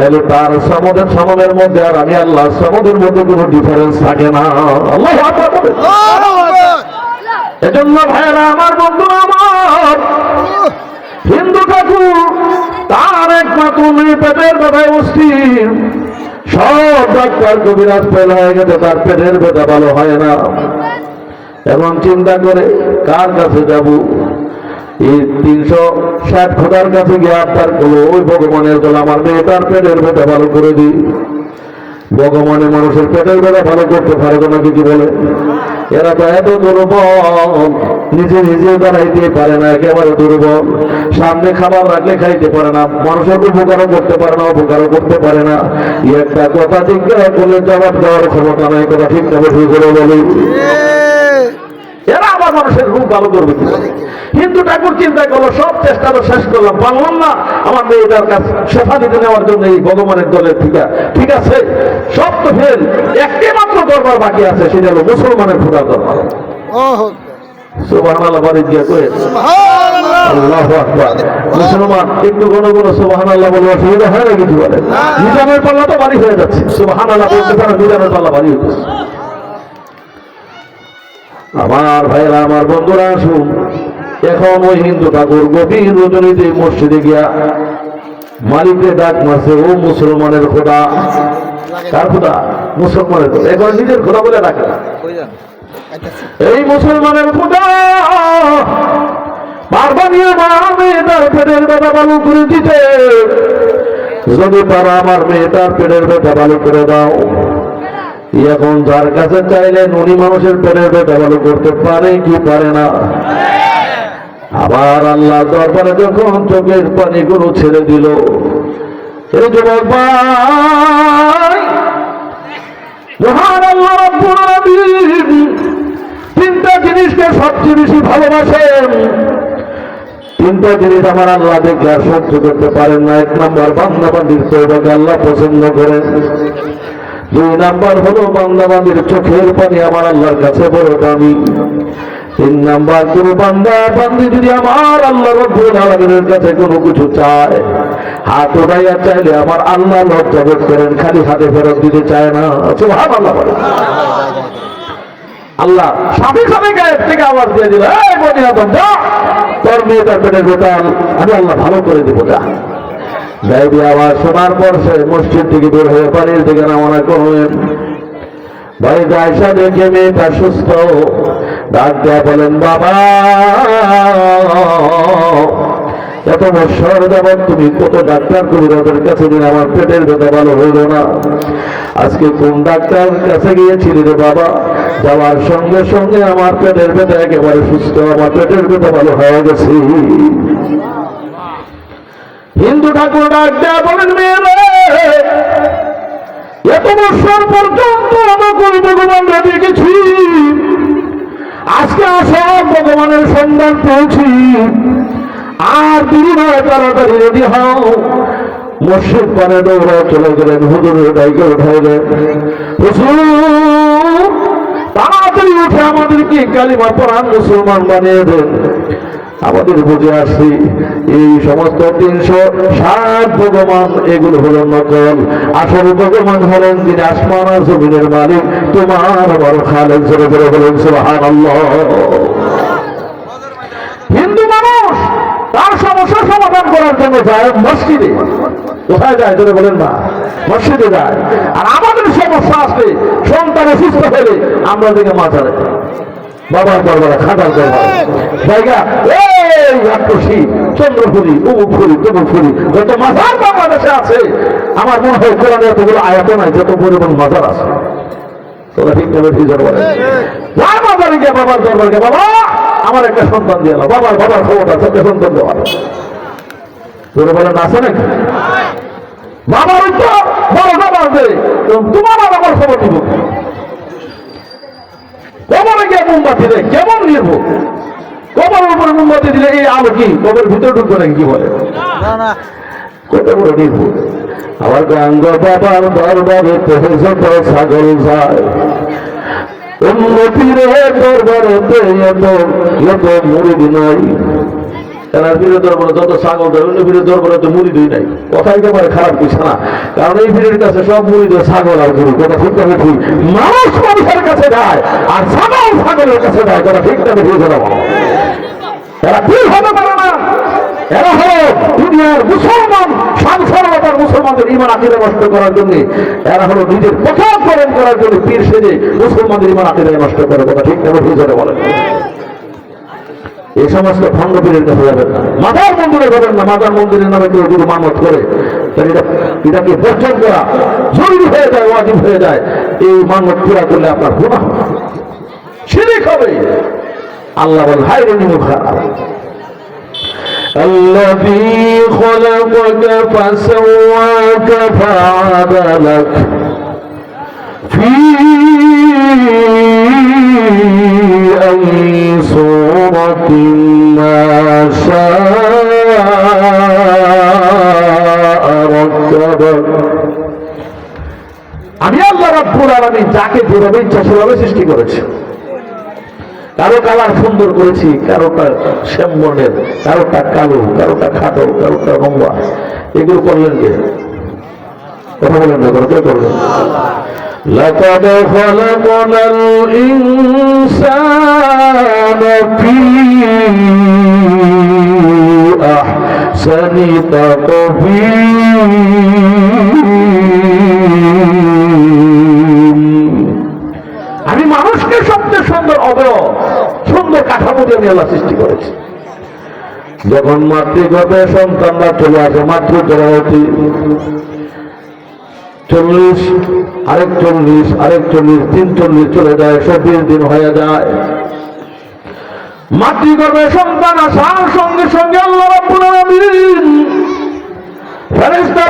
তাহলে তার সমদের সমদের মধ্যে আর আমি আল্লাহ সমদের মধ্যে কোনো ডিফারেন্স থাকে না। আল্লাহ এজন্য ভাইরা আমার বন্ধু আমার, হিন্দু ঠাকুর, তার একমাত্র পেটের ব্যথায় অস্থির। সব ডাক্তার কবিরাজ ফেল হয়ে গেছে, তার পেটের ব্যথা ভালো হয় না। এবং চিন্তা করে কার কাছে যাব? এই তিনশো ষাট কাছে ওই ভগবানের আমার পেটের ভালো করে দিই। মানুষের পেটের ব্যথা ভালো করতে পারবে না কিছু বলে? এরা তো এত দুর্বল, নিজে নিজে দাঁড়াইতে পারে না, একেবারে দুর্বল। সামনে খাবার রাখলে খাইতে পারে না, মানুষের উপকারও করতে পারে না উপকারও করতে পারে না। একটা কথা জিজ্ঞাসা করলে জবাব দেওয়ার ক্ষমতা নাই, কথা ঠিক করে বলি। মানুষের খুব ভালো করবে হিন্দু ঠাকুর চিন্তা করল সব চেষ্টা তো শেষ করলাম পারলাম না। আমার মেয়েটার কাছে শেফা দিতে নেওয়ার জন্য এই ভগবানের দলের ঠিক। ঠিক আছে? সব তো ফেল একটি মাত্র দরবার বাকি আছে সেটা হলো মুসলমানের খোদার দরবার। আল্লাহু মুসলমান একটু কোন কোন সুবহানাল্লাহ বলে অসুবিধা হয় না কিছু বলে। নিজামের পাল্লা তো বাড়ি হয়ে যাচ্ছে। সুবহানাল্লাহ বলতে পারো নিজামের পাল্লা বাড়ি হচ্ছে আমার ভাইরা আমার বন্ধুরা, আসুন। এখন ওই হিন্দু ঠাকুর গভীর রজনীতে মসজিদে গিয়া মালিককে ডাক মারছে, ও মুসলমানের খোদা। কার খোদা? মুসলমানের খোদা। এখন নিজের খোদা বলে ডাকে। না এই মুসলমানের খোদা বারবানিয়ে আমি তার পেটের ব্যথা ভালো করে দিতে। যদি পারা আমার মেয়েটার পেটের ব্যথা ভালো করে দাও। এখন যার কাছে চাইলে উনি মানুষের পেটের ব্যথা ভালো করতে পারে কি পারে না? আবার আল্লাহ দরবারে যখন চোখের পানিগুলো ছেড়ে দিল এই তিনটা জিনিসকে সবচেয়ে বেশি ভালোবাসেন। তিনটা জিনিস আমার আল্লাহ দেখলে আর সহ্য করতে পারেন না। এক নম্বর বান্দাবান্দির তৌবাকে আল্লাহ পছন্দ করেন। দুই নাম্বার হলো বান্দাবান্দির চোখের পানি আমার আল্লাহর কাছে বড় দামি। তিন নাম্বার, কোন বান্দা, বান্দি যদি আমার আল্লাহ আলমিনের কাছে কোনো কিছু চায়, হাত উঠাইয়া চাইলে আমার আল্লাহ লজ্জা বোধ করেন, খালি হাতে ফেরত দিতে চায় না। সুবহান আল্লাহ বলে আল্লাহ সাথে সাথে গায়ের থেকে আওয়াজ দিয়ে দিল, এই বনি আদম, যা, তোর মেয়েটার আমি আল্লাহ ভালো করে দিব, যা। গাইবি আওয়াজ শোনার পর সে মসজিদ থেকে বের হয়ে বাড়ির দিকে রওনা করলেন। বাড়িতে আয়সা দেখে মেয়েটা সুস্থ। ডাক দেয়া বলেন, বাবা, এত বছর যাবৎ তুমি কত ডাক্তার কবিরাজের কাছে গিয়ে আমার পেটের ব্যথা ভালো হইল না। আজকে কোন ডাক্তার কাছে গিয়েছিলি রে বাবা? যাওয়ার সঙ্গে সঙ্গে আমার পেটের ব্যথা একেবারে সুস্থ, আমার পেটের ব্যথা ভালো হয়ে গেছে। হিন্দু ঠাকুর ডাক দেয়া বলেন মেয়েরে এত বছর পর্যন্ত আমাকে ভগবান দেখেছি। আজকে আসব ভগবানের সন্ধান পেয়েছি। আর দেরি নয়, তাড়াতাড়ি রেডি হও। মসজিদ পানে দৌড়া চলে গেলেন, হুজুরের ডাইকে উঠাইলেন। তাড়াতাড়ি উঠে আমাদেরকে কালিমা পড়ান মুসলমান বানিয়ে দেন। আমাদের বুঝে আসছি এই সমস্ত তিনশো ষাট ভগবান এগুলো হলো নকল। আসল ভগবান হলেন যিনি আসমান জমিনের মালিক। তোমার আমার খালেক জোরে জোরে বলেন সুবহান হিন্দু মানুষ, তার সমস্যার সমাধান করার জন্য যায় মসজিদে। কোথায় যায়? ধরে বলেন না। মসজিদে যায়। আর আমাদের সমস্যা আসলে সন্তান অসুস্থ হলে আমরা দিকে মাথারে বাবার দরবারে খাটার দরবারে। জায়গা? এই আত্মসী চন্দ্রপুরি তমুক ফুরি যত মাজার বাংলাদেশে আছে, আমার মনে হয় কোরআনে এতগুলো আয়াত নাই, যত পরিমাণ মাজার আছে। তোরা ঠিক নেবে ঠিক দরবারে যার বাবার বাবা, আমার একটা সন্তান দিয়ে। বাবার বাবার খবর আছে, একটা সন্তান দেওয়ার তোরা বলেন, আছে নাকি? বাবার উত্তর, বড় বাবার দে তোমার আমার খবর দিব। কবরে গিয়ে মোমবাতি দেয় কেমন নির্ভ কবরের উপরে মোমবাতি দিলে এই আলো কি? কবর ভিতরে ঢুকবে নাকি কি বলে? কত বড় নির্ভ আমার গাঙ্গ বাবার দরবারে যত ছাগল যায়। উন্নতির দরবারে এত এত মুড়ি এনার বিরোধী দরবারে যত ছাগল দেয় অন্য বিরোধী দরবারে তো মুড়ি দুই নাই। কথা একেবারে খারাপ কিছু না। কারণ এই বিরোধীর কাছে সব মুড়ি দেয় ছাগল আর গরু, কথা ঠিক না ঠিক। মানুষ মানুষের কাছে যায়, আর ছাগল ছাগলের কাছে যায়, কথা ঠিক না ঠিক এরা হতে পারে না। এরা হলো দুনিয়ার মুসলমান সাংসর্বতার মুসলমানদের ইমান আকিদা নষ্ট করার জন্য। এরা হলো নিজের প্রচার করার জন্য পীর সেজে মুসলমানদের ইমান আকিদা নষ্ট করে, কথা ঠিক ঠিক করে বলেন এই সমস্ত ভঙ্গ পীরের কাছে যাবেন না মাদার মন্দিরে যাবেন না মাদার মন্দিরের নামে কেউ যদি মানত করে তাহলে এটা এটাকে বর্জন করা জরুরি হয়ে যায় ওয়াজিব হয়ে যায় এই মানত পুরা করলে আপনার গুণা হবে শিরিক হবে আল্লাহ বল হাই রে নিমুখ الذي خلقك فسواك فعدلك في আল্লাহ রাব্বুল আলামিন যাকে যেভাবে ইচ্ছা সেভাবে সৃষ্টি করেছি কারো কালার সুন্দর করেছি কারোটা শ্যামবর্ণের কারোটা কালো কারোটা খাটো কারোটা লম্বা এগুলো করলেন কে কথা বলেন না কে করলেন لقد خلقنا الإنسان في أحسن تقويم আমি আল্লাহ সৃষ্টি করেছি। যখন মাতৃগর্ভে সন্তানরা চলে আসে, মাতৃ গর্ভবতী চল্লিশ, আরেক চল্লিশ আরেক চল্লিশ, তিন চল্লিশ চলে যায় চব্বিশ দিন হয়ে যায়। মাতৃগর্ভে সন্তান আসার সঙ্গে সঙ্গে আল্লাহ আলামিন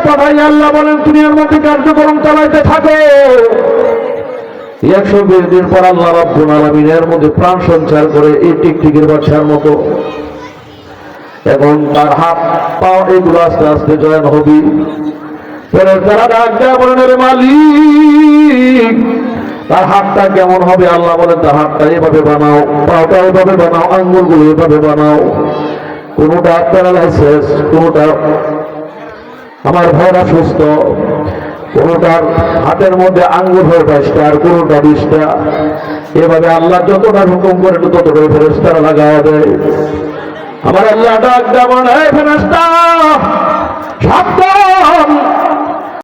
পাঠাই আল্লাহ বলেন, তুমি এর মধ্যে কার্যক্রম চালাইতে থাকো। একশো বিশ দিন পর আল্লাহ রব্বুল আলমিন এর মধ্যে প্রাণ সঞ্চার করে এই টিকটিকির বাচ্চার মতো। এবং তার হাত, পা, এগুলো আস্তে আস্তে জয়েন হবি। তারা তার হাতটা কেমন হবে? আল্লাহ বলেন, তার হাতটা এভাবে বানাও পাওটা এভাবে বানাও, আঙ্গুলগুলো এভাবে বানাও। কোনোটা প্যারালাইসিস, কোনোটা আমার ভরা সুস্থ কোনোটার হাতের মধ্যে আঙ্গুর হয়ে বাইশটা আর কোনোটা বিশটা এভাবে আল্লাহ যতটা হুকুম করে ততটাই ফেরেস্তারা লাগাওয়া দেয়। আমার আল্লাহ ডাক যেমন ফেরেস্তা সাবধান